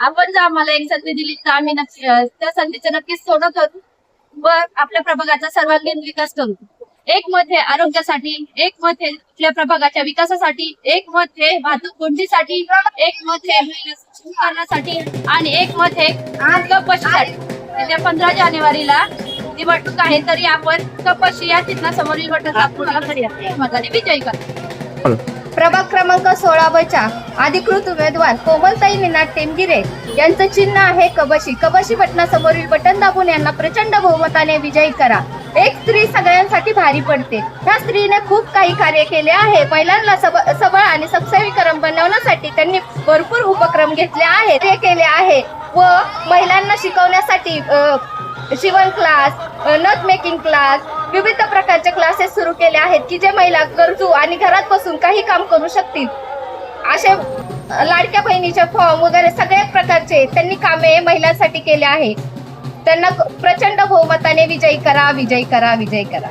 आपण जर आम्हाला एक संधी दिली तर आम्ही नक्की त्या संधीचे नक्कीच सोडत करू व आपल्या प्रभागाचा सर्वांगीण विकास करू. एक मत हे आरोग्यासाठी एक मत हे आपल्या प्रभागाच्या विकासासाठी एक मत हे वाहतूक कोंडीसाठी एक मत हे करण्यासाठी आणि एक मत हे कपशीसाठी येत्या पंधरा जानेवारीला निवडणूक आहे तरी आपण कपशी या चिन्हासमोरील बटन विजयी करा. क्रमांक सोळा बचा अधिकृत उमेदवार कोमलताई निनाद टेमगिरे यांचं चिन्ह आहे कबशी. कबशी बटनासमोरील बटन दाबून यांना प्रचंड बहुमताने विजयी करा. एक स्त्री सगळ्यांसाठी भारी पडते. त्या स्त्रीने खूप काही कार्य केले आहे. महिलांना सबळ आणि सबसेवीकरण बनवण्यासाठी त्यांनी भरपूर उपक्रम घेतले आहेत. ते केले आहे व महिलांना शिकवण्यासाठी शिवण क्लास नथ मेकिंग क्लास विविध प्रकारचे क्लासेस सुरू केले आहेत की जे महिला गरजू आणि घरात बसून काही काम करू शकतील. असे लाडक्या बहिणीचे फॉर्म वगैरे सगळ्या प्रकारचे त्यांनी कामे महिलांसाठी केले आहे. त्यांना प्रचंड बहुमताने विजयी करा विजयी करा विजयी करा.